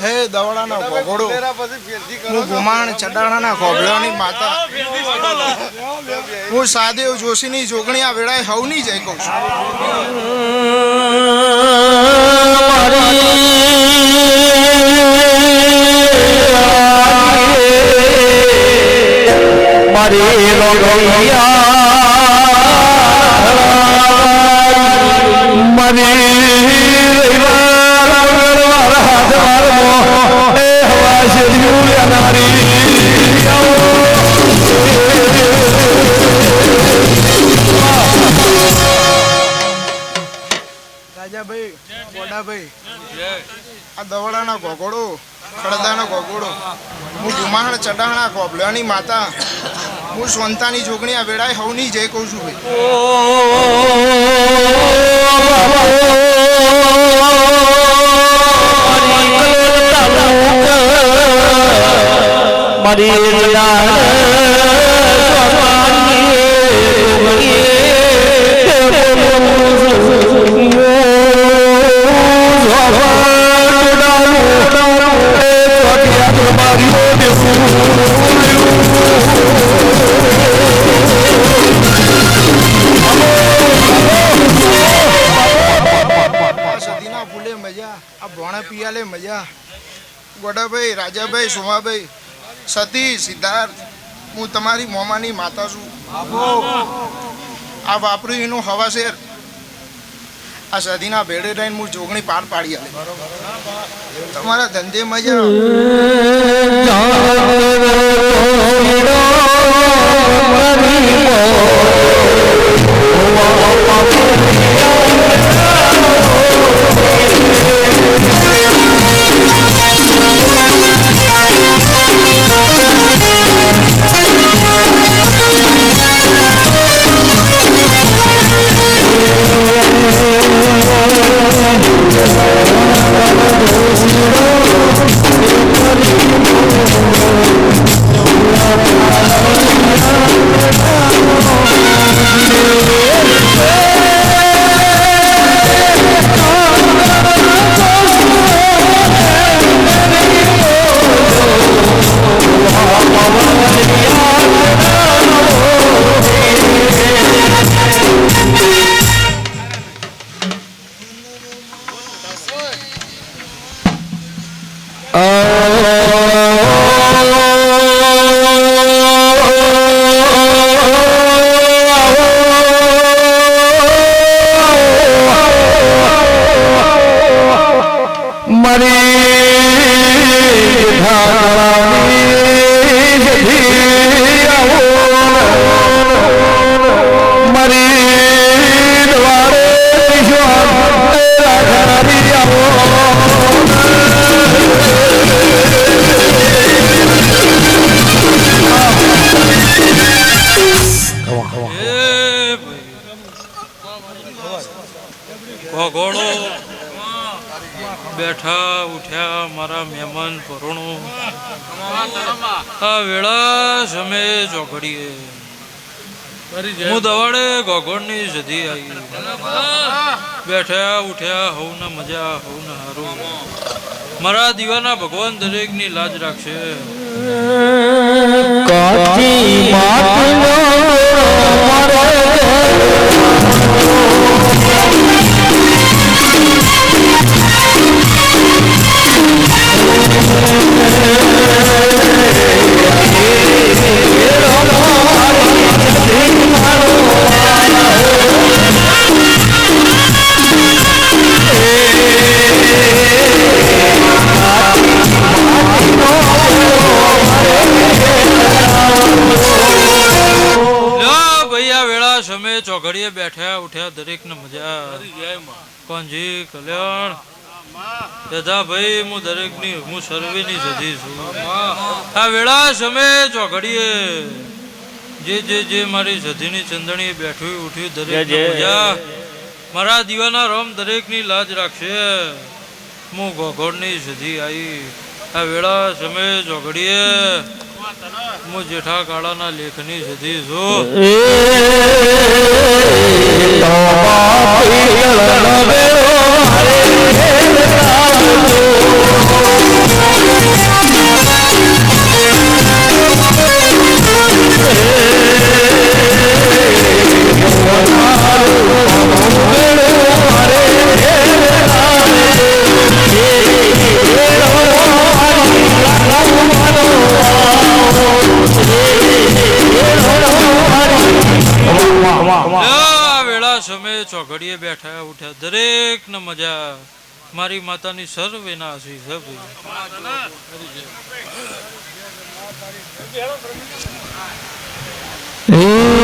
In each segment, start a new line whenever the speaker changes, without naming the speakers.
હે, દવડાના હું ગુમાણ ચડાણાના ઘોઘડાની માતા. હું સાદેવ જોશીની જોગણી આ વેળાએ હવની જાય કહું છું.
મારી
રાજાભાઈ ગોડાભાઈ આ દવડાના ઘોઘોડો ખડદાનો ઘોઘોડો. હું ગુમાણ ચડાણા ઘોઘલાની માતા. હું સ્વંતાની જોગણી આ વેળાએ હવની જય કહું છું ભાઈ.
મારી
રાજાભાઈ સોમાભાઈ સતી સિદ્ધાર્થ હું તમારી મોમાની માતા છું આ વાપર્યું એનું હવાશેર આ સદીના ભેડે રહીને હું જોગણી પાર પાડી આવે તમારા ધંધે મજા
ગોગોળની જધી આવી. બેઠા ઉઠ્યા ને મજા હવના હારું. મારા દીવાના ભગવાન દરેકની લાજ રાખશે.
કાચી માટીનો મારો
વેળા ચોઘડીએ બેઠ્યા ઉઠ્યા દરેકને મજા કોણજી કલ્યાણ. દાદા ભાઈ હું દરેકની હું સર્વેની જધી છું. આ વેળા સમય ચોઘડીએ જે જે જે મારી સધીની ચંદણી બેઠું ઉઠ્યું દરેક મજા. મારા દીવાના રોમ દરેકની લાજ રાખશે. હું ઘોઘોડની સધી આવી આ વેળા સમય ચોઘડીએ હું જેઠા કાળાના લેખની સુધી છું. મારી માતાની સર્વ વિનાશી હે ભાઈ.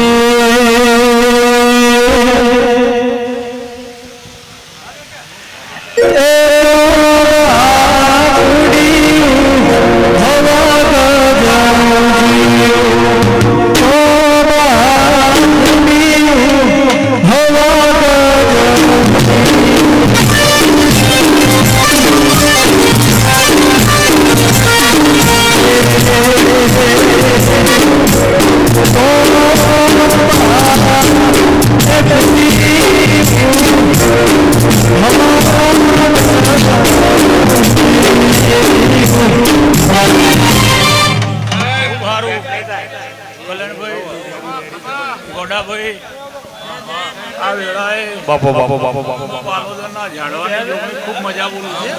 ગોડાભાઈ આ વેળાએ
બાપો બાપો બાપો બાપો.
પાલોદરના ઝાડવાની જોગણી ખૂબ મજા બોલું છે.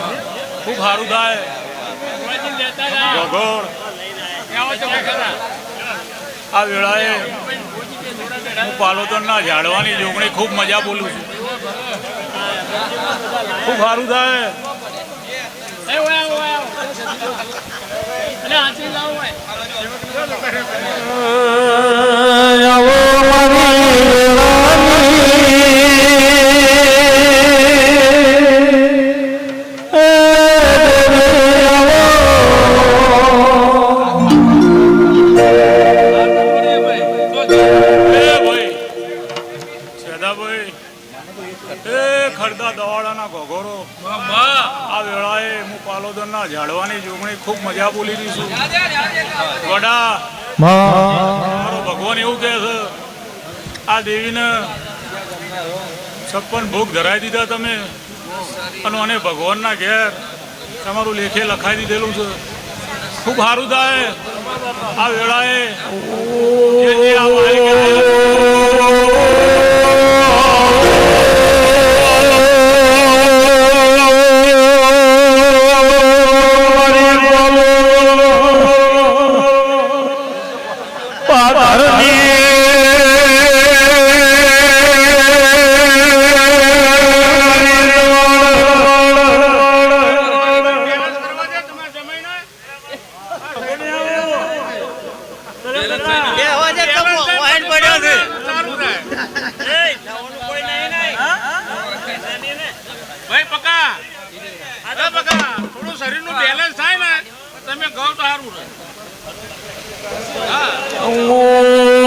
ખૂબ સારું થાય. ગોગોળ. આ વેળાએ હું પાલોદરના ઝાડવાની જોગણી ખૂબ મજા બોલું છું. ખૂબ સારું થાય.
આવો.
ધરાઈ દીધા તમે? અને અને ભગવાનના ઘેર તમારું લેખે લખાઈ દીધેલું છે. ખૂબ સારું થાય. આ વેળાએ
ભાઈ, પકા. અરે પકા. થોડું શરીરનું બેલેન્સ થાય ને, તમે કહો તો સારું રહે.
પણ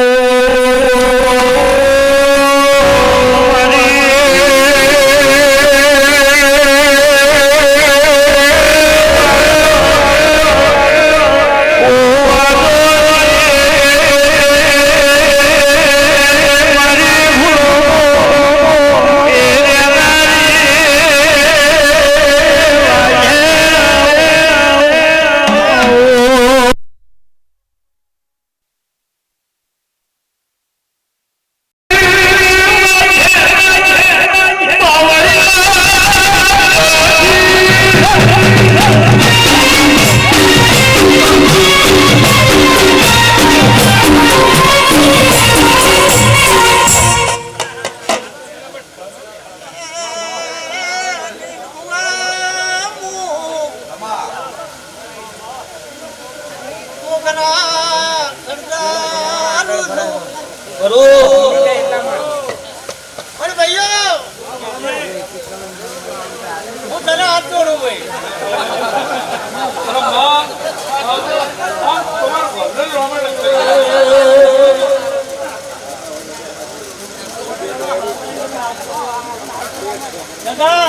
અલા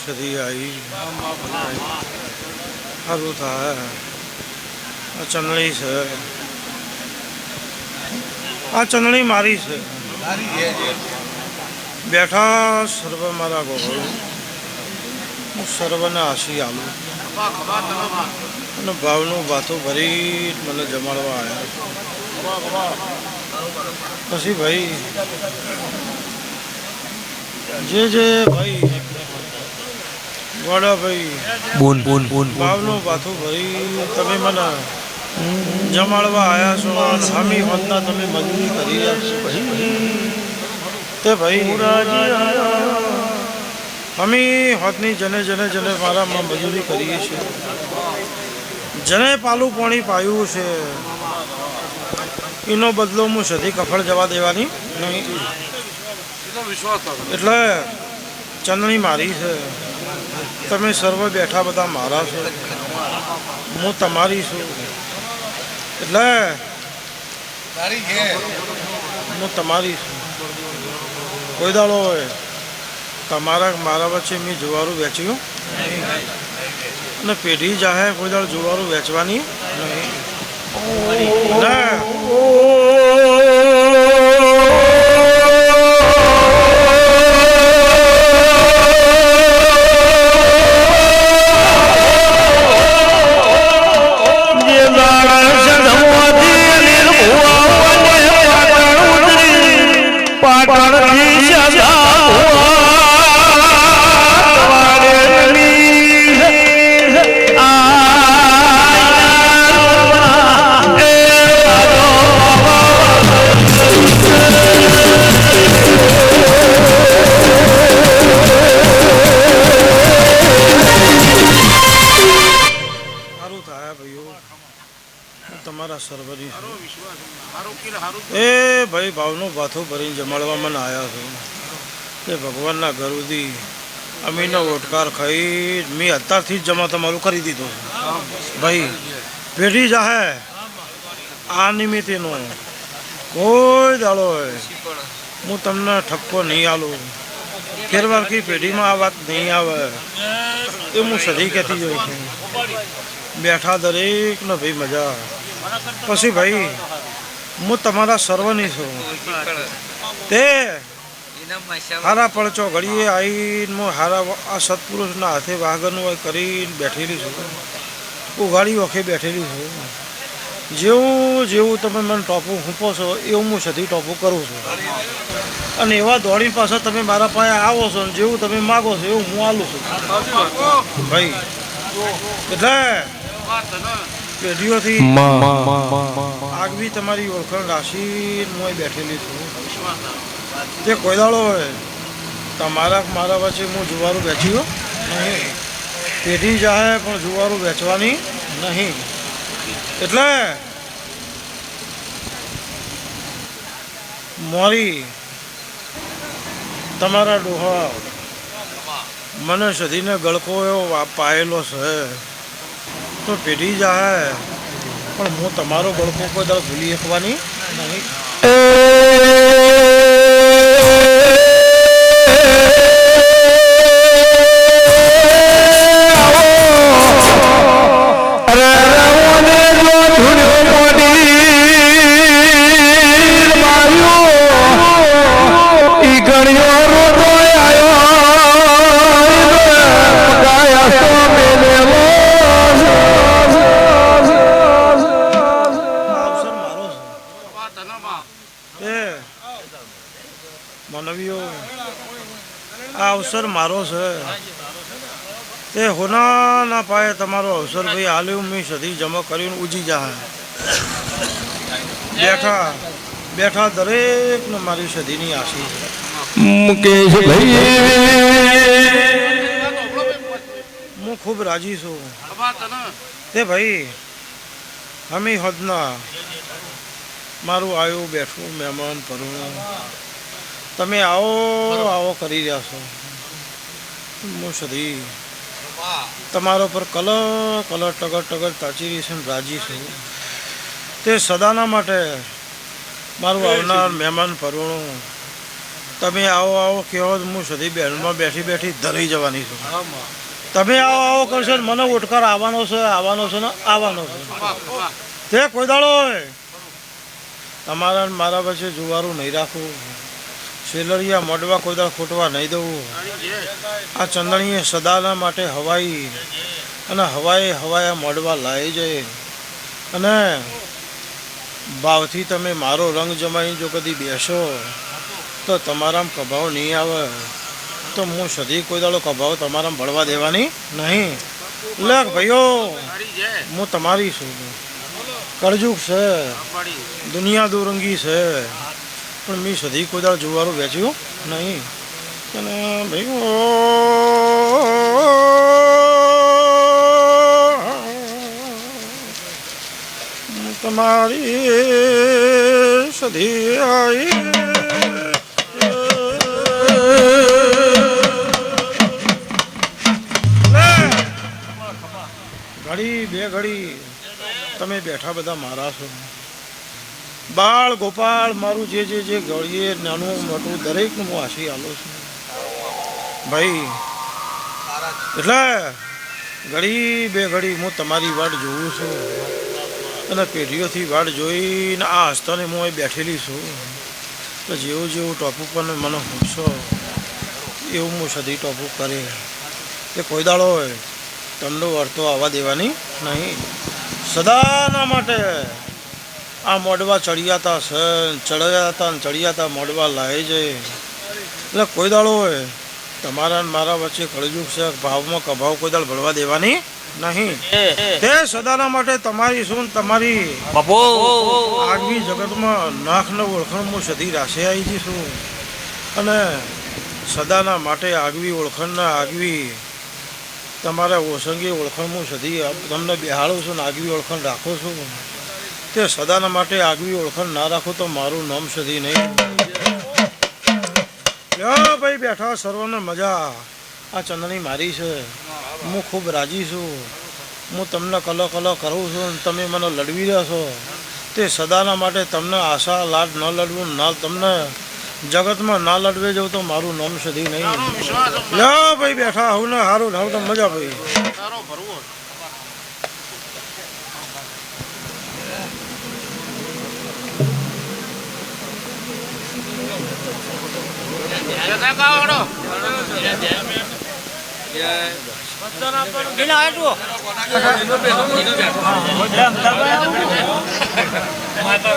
ને તમારી સદી આવી સારું થાય આ ચંદણી છે આ ચંદણી મારી છે બેઠા સર્વ મારા ગોગળો હું સર્વને આશી આલું અને ભાવનું ભાથું ભરી મને જમાડવા આવ્યા પછી ભાઈ જે જે ભાઈ ગોડા ભાઈ
બુન બુન બુન
ભાવનું ભાથું ભાઈ તમે મને જમાડવા આવ્યા છો હામી હોતના તમે મજૂરી કરી રહ્યા છો તે ભાઈ અમી હોતની જને જને જને મારામાં મજૂરી કરીએ છીએ. જને પાલું પાણી પાયું છે. એનો બદલો હું સધી કફળ જવા દેવાની નહીં. એટલે ચંદણી મારી છે. તમે સર્વ બેઠા બધા મારા છો. હું તમારી છું. એટલે હું તમારી છું. કોઈ દાડો હોય તમારા મારા વચ્ચે મેં જુવારું વેચ્યું અને પેઢી જાહે કોઈ દાડો જુવારું વેચવાની નહીં. ના. તે ભગવાનના સુધી અમીનો ઓટકાર ખાઈ મેં અત્યારથી જ જમા તમારું કરી દીધું. ભાઈ, પેઢી જાહે. આ નિમિત્તેનો કોઈ દાડો હું તમને ઠપકો નહીં આલું ફેરવારકી પેઢીમાં આ વાત નહીં આવે. એ હું સધી કહેતી જોઈ છું. બેઠા દરેકને ભાઈ મજા. પછી ભાઈ, હું તમારા સર્વની છું. તે હારા પડચો ઘડીએ આવીને હું હારા આ સત્પુરુષના હાથે વાઘનનું હોય કરીને બેઠેલી છું. ઉઘાડી વખે બેઠેલી છું. જેવું જેવું તમે મને ટોપું હૂંપો છો એવું હું સધી ટોપું કરું છું. અને એવા દોડી પાછા તમે મારા પાસે આવો છો ને જેવું તમે માગો છો એવું હું આલું છું. ભાઈ એટલે પેઢીઓથી
માં
આગવી તમારી ઓળખાણ રાશિ હું બેઠેલી છું. તે કોઈ દાડો હોય, તમારા, મારા પછી હું જુવારું વેચ્યો નહીં. પેઢી જાહે પણ જુવારું વેચવાની નહીં. એટલે મોરી, તમારા ડોહા મને સધીને ગળકો એવો પાયેલો છે. તો પેઢી જાહે, પણ હું તમારો ગળકો કોઈ દાડો ભૂલી શકવાની એ. માનવીઓ. આ અવસર મારો છે. તે હોના ના પાયે તમારો અવસર ભાઈ હાલ્યું મેં સધી જમા કરીને ઉજી જાય બેઠા બેઠા દરેકને મારી સધીની આશી
મુકેશ ભાઈ?
હું ખૂબ રાજી છું. તે ભાઈ અમે હદના મારું આવ્યું બેઠું મહેમાન પરુણું તમે આવો આવો કરી રહ્યા છો. સદી તમારા પર કલર કલર ટગર ટગર તાચી રહી છે રાજી છું. તે સદાના માટે મારું આવનાર મહેમાન ફરવણું તમે આવો આવો કહેવો હું સધી બહેનમાં બેઠી બેઠી ધરી જવાની છું. તમે આવો આવો કરશો ને મને ઉઠકાર આવવાનો છે આવવાનો છે ને આવવાનો છે. તે કોઈ દાડો હોય. તમારા મારા વચ્ચે જુવારું નહીં રાખવું. સેલરિયા મડવા કોઈ દાડો ખોટવા નહીં દઉં. આ ચંદણીએ સદાના માટે હવાઈ અને હવાએ હવાયા મડવા લાવી જાય. અને ભાવથી તમે મારો રંગ જમાઈ જો કદી બેસો, તો તમારામાં કભાવ નહીં આવે. તો હું સદી કોઈ દાડો કભાવ તમારા ભળવા દેવાની નહીં. લેખ ભાઈઓ, હું તમારી છું. કળજુગ છે. દુનિયા દોરંગી છે. પણ મેં સદી કોઈ દાળ જોવાનું વેચ્યો નહીં. અને ભાઈ તમારી તમારી સદી ઘડી બે ઘડી તમે બેઠા બધા મારા છો. બાળ ગોપાળ મારું જે જે જે ગળીએ નાનું મોટું દરેકનું હું આશી આલું છું. ભાઈ, એટલે ઘડી બે ઘડી હું તમારી વાટ જોઉં છું અને પેઢીઓથી વાટ જોઈને આ હસ્તાને હું અહીં બેઠેલી છું. તો જેવું જેવું ટોપ ઉપર મને પૂછશો એવું હું સદી ટોપ કરે એ. કોઈ દાડો હોય તમને વર્તો આવવા દેવાની નહીં. સદાના માટે આ મોડવા ચડ્યા હતા ચડ્યા ચડ્યાતા ને હતા મોડવા લાવે છે. એટલે કોઈ દાડો હોય તમારા ને મારા વચ્ચે કળજુક છે ભાવમાં કભાવ કોઈ દાડ ભળવા દેવાની નહીં. તે સદાના માટે તમારી શું તમારી તમારી આગવી જગતમાં નાખને ઓળખણ હું સદી રાશે આવી છું અને સદાના માટે આગવી ઓળખણના આગવી તમારા ઓસંગી ઓળખણ હું સદી તમને બેહાડું છું ને આગવી ઓળખાણ રાખું છું? તે સદાના માટે આગવી ઓળખાણ ના રાખો તો મારું નામ સદી નહીં. ભાઈ બેઠા, સર્વને મજા. આ ચંદની મારી છે. હું ખૂબ રાજી છું. હું તમને કલો કલો કરું છું તમે મને લડવી રહ્યા છો. તે સદાના માટે તમને આશા, લાડ ન લડવું ના તમને જગતમાં ના લડવે જવું તો મારું નામ સુધી નહીં. લ્યો ભાઈ બેઠા, હું ને સારું હું તો મજા ભાઈ
માતા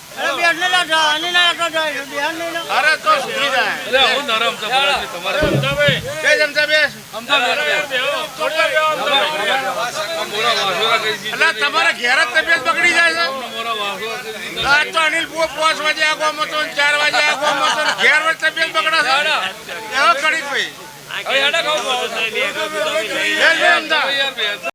અરે બેન ને લાગા અને ના લાગા જાય બેન ને ના
અરે તો સુધરી જાય.
એટલે હું નરમ છે તમારે
બે જમતા બે
સમજા મોરા વાસોરા કરી દીધી
એટલે તમારા ઘેર જ તબિયત બગડી જાય છે?
મોરા વાસોરા કરી દીધી
આ તો અનિલ પાંચ વાગે આગવામાં મતો ચાર વાગે આગવામાં મતો ઘેર વચ્ચે તબિયત બગડે છે. એવો કડી ભાઈ.